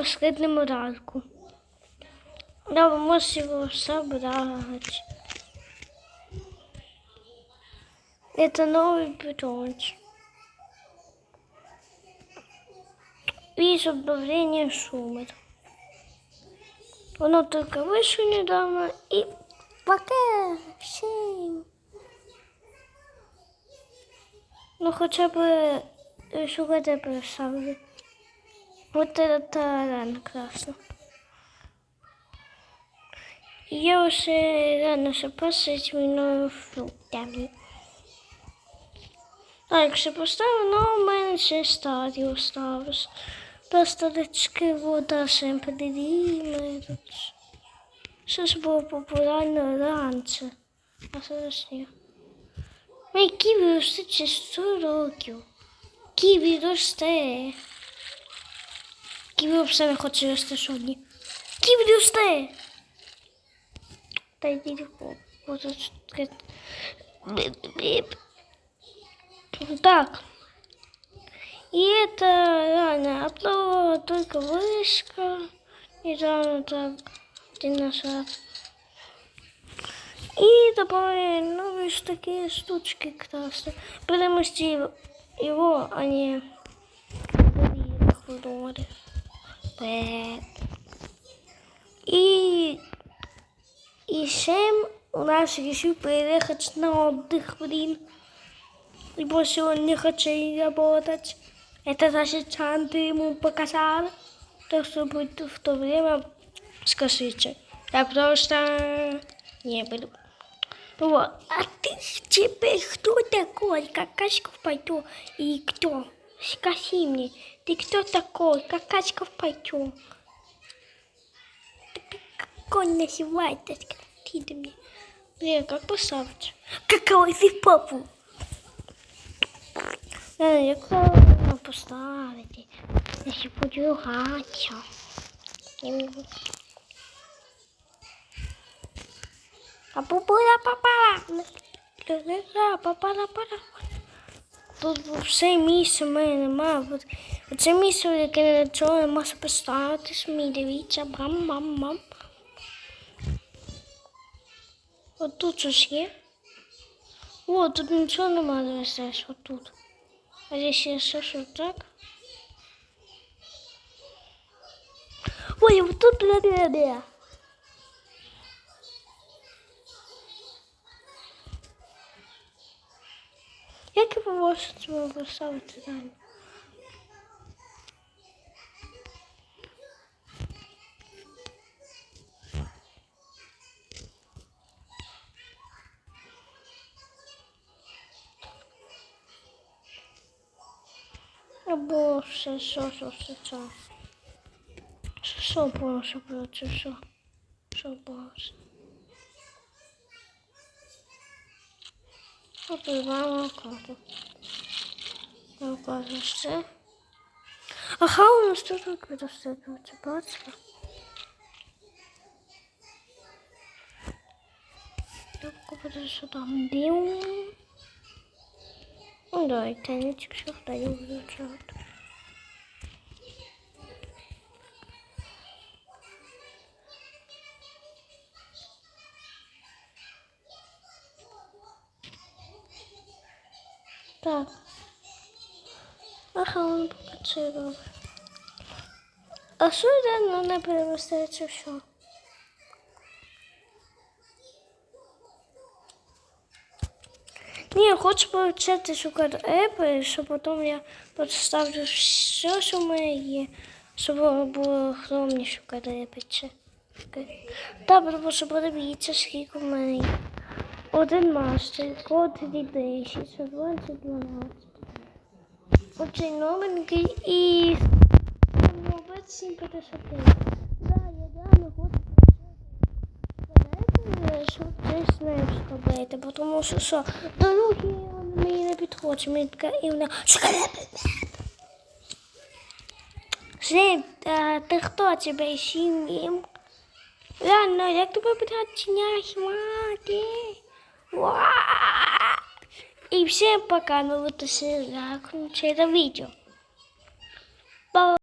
среднему ранку. Да, вы можете его собрать. Это новый питомец. Видишь обновление шума. Оно только вышло недавно и пока всем. Ну хотя бы шугада представили. Вот это рано красно. Я уже рано запасить мною фруктами. Так, ще поставив, ну, у мене ще старі осталось. Просто дочки вода ще подивіли тут. Щось було популярно раніше, а зараз ні. Мій ківі росте через 100 років. Ківі росте. Ківі взагалі не хоче рости сьогодні. Ківі росте. Та йдіть в буду Бип-бип. Так. И это рано upload только вышка. И рано так день назад. И добавили новые ж такие штучки красные. Потому что его, его они хлори. И, и Сэм у нас решил переехать на отдых, блин. И больше он не хочет работать. Это даже Санта ему показал. Так что будет в то время скажите. Я просто не буду. Вот. А ты теперь кто такой? Какашка в пальто? И кто? Скажи мне, ты кто такой? Какашка в пальто? Как называется? Скажи ты мне. Блин, как поставить? Какой ты папу? Е, Як правильно поставити? Я ще буду гатися. А попала попала. Попала попала. Тут все місце в мене немає. От- Оце місце, яке нічого не може поставити. Смій, дивіться, бам-бам-бам. От тут щось є. О, тут нічого немає, дивишся, от тут. А здесь еще что так? Ой, вот тут ля-ля-ля. Як ви можете цього поставити далі? Або ще що, що, що, що. Що, що було, що було, чи що? Що було? Попливаємо карту. Покажеш це. Ага, у нас тут так відоступується, бачите? Так, купити сюди. Бім. Ну, давай, тянечек все даю включать. Так. Ага, он покачивал. А що йде не переміститься все? Ні, хочу повчити шукати епи, щоб потім я поставлю все, що в мене є, щоб було хто мені шукати епи. Так, що подивіться, скільки в мене є. Один мастер, код 10, 120, 12. Оцей новенький і новець 759. Да, я Знаєте, що це снайп зробити, бо тому що що, дороги мені не підходять, мені така і вона Снайп, а ти хто тебе сім'єм? Реально, як тебе питати мати? И всем пока, ну вот и это видео. Бау.